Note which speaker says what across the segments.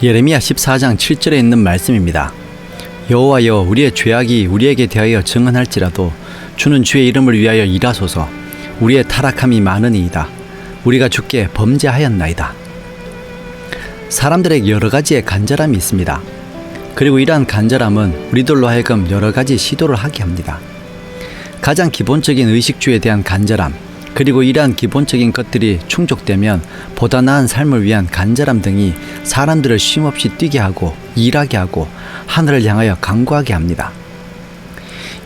Speaker 1: 예레미야 14장 7절에 있는 말씀입니다. 여호와여 우리의 죄악이 우리에게 대하여 증언할지라도 주는 주의 이름을 위하여 일하소서 우리의 타락함이 많으니이다. 우리가 주께 범죄하였나이다. 사람들에게 여러 가지의 간절함이 있습니다. 그리고 이러한 간절함은 우리들로 하여금 여러 가지 시도를 하게 합니다. 가장 기본적인 의식주에 대한 간절함, 그리고 이러한 기본적인 것들이 충족되면 보다 나은 삶을 위한 간절함 등이 사람들을 쉼없이 뛰게 하고 일하게 하고 하늘을 향하여 강구하게 합니다.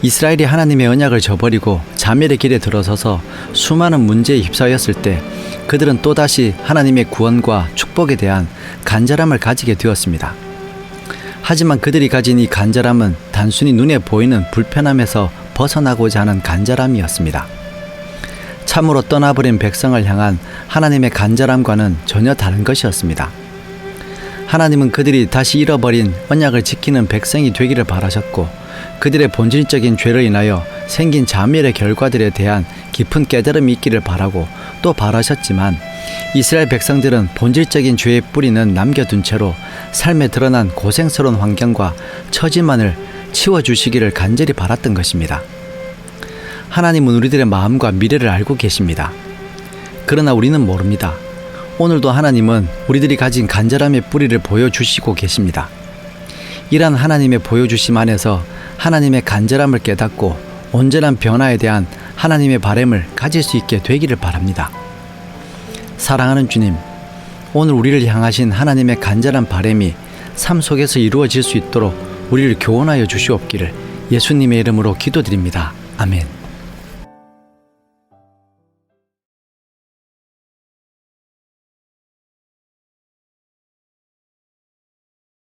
Speaker 1: 이스라엘이 하나님의 언약을 저버리고 자멸의 길에 들어서서 수많은 문제에 휩싸였을 때 그들은 또다시 하나님의 구원과 축복에 대한 간절함을 가지게 되었습니다. 하지만 그들이 가진 이 간절함은 단순히 눈에 보이는 불편함에서 벗어나고자 하는 간절함이었습니다. 참으로 떠나버린 백성을 향한 하나님의 간절함과는 전혀 다른 것이었습니다. 하나님은 그들이 다시 잃어버린 언약을 지키는 백성이 되기를 바라셨고 그들의 본질적인 죄로 인하여 생긴 자멸의 결과들에 대한 깊은 깨달음이 있기를 바라고 또 바라셨지만 이스라엘 백성들은 본질적인 죄의 뿌리는 남겨둔 채로 삶에 드러난 고생스러운 환경과 처지만을 치워주시기를 간절히 바랐던 것입니다. 하나님은 우리들의 마음과 미래를 알고 계십니다. 그러나 우리는 모릅니다. 오늘도 하나님은 우리들이 가진 간절함의 뿌리를 보여주시고 계십니다. 이러한 하나님의 보여주심 안에서 하나님의 간절함을 깨닫고 온전한 변화에 대한 하나님의 바램을 가질 수 있게 되기를 바랍니다. 사랑하는 주님, 오늘 우리를 향하신 하나님의 간절한 바램이 삶 속에서 이루어질 수 있도록 우리를 교훈하여 주시옵기를 예수님의 이름으로 기도드립니다. 아멘.